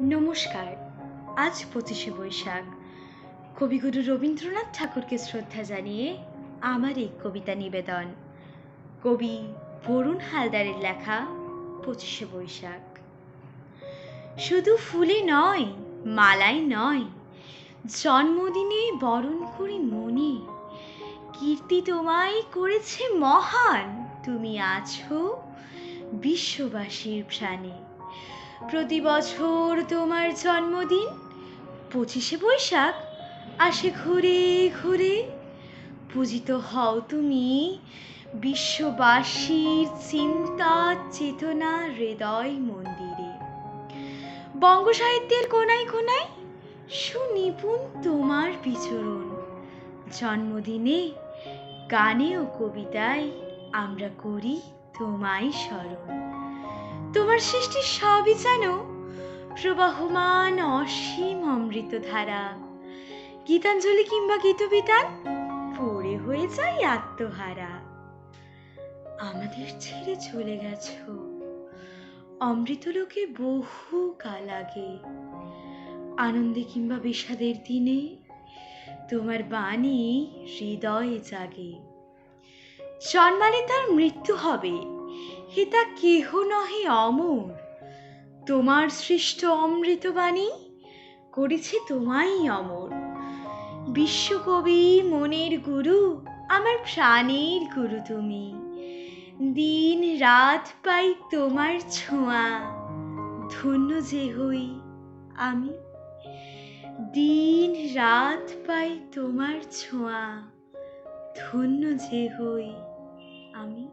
নমস্কার, আজ পঁচিশে বৈশাখ। কবিগুরু রবীন্দ্রনাথ ঠাকুরকে শ্রদ্ধা জানিয়ে আমার এই কবিতা নিবেদন। কবি বরুণ হালদারের লেখা পঁচিশে বৈশাখ। শুধু ফুলে নয় মালাই নয়, জন্মদিনে বরণ করি মনে। কীর্তি তোমায় করেছে মহান, তুমি আছো বিশ্ববাসীর প্রাণে। প্রতি বছর তোমার জন্মদিন? পঁচিশে বৈশাখ। আসে ঘুরে ঘুরে। পূজিত হও তুমি বিশ্ববাসীর চিন্তা চেতনা হৃদয় মন্দিরে। বঙ্গ সাহিত্যের কোনায় কোনায় সুনিপুণ তোমার বিচরণ। জন্মদিনে গানে ও কবিতায় আমরা করি তোমায় স্মরণ। তোমার সৃষ্টি সবই জানো প্রবাহমান অসীম অমৃত ধারা গীতাঞ্জলি কিংবা গীতবিতান পড়ে হয়ে যাই আত্মহারা। আমাদের ছেড়ে চলে গেছো। অমৃতলোকে বহু কাল আগে। আনন্দে কিংবা বিষাদের দিনে তোমার বাণী হৃদয়ে জাগে। জন্মালে তার মৃত্যু হবে। হে তা কেহ নহে অমর। তোমার সৃষ্ট অমৃতবাণী করেছে তোমাই অমর। বিশ্বকবি মনের গুরু, আমার প্রাণের গুরু তুমি। দিন রাত পাই তোমার ছোঁয়া, ধন্য যে হই আমি। দিন রাত পাই তোমার ছোঁয়া, ধন্য যে হই আমি।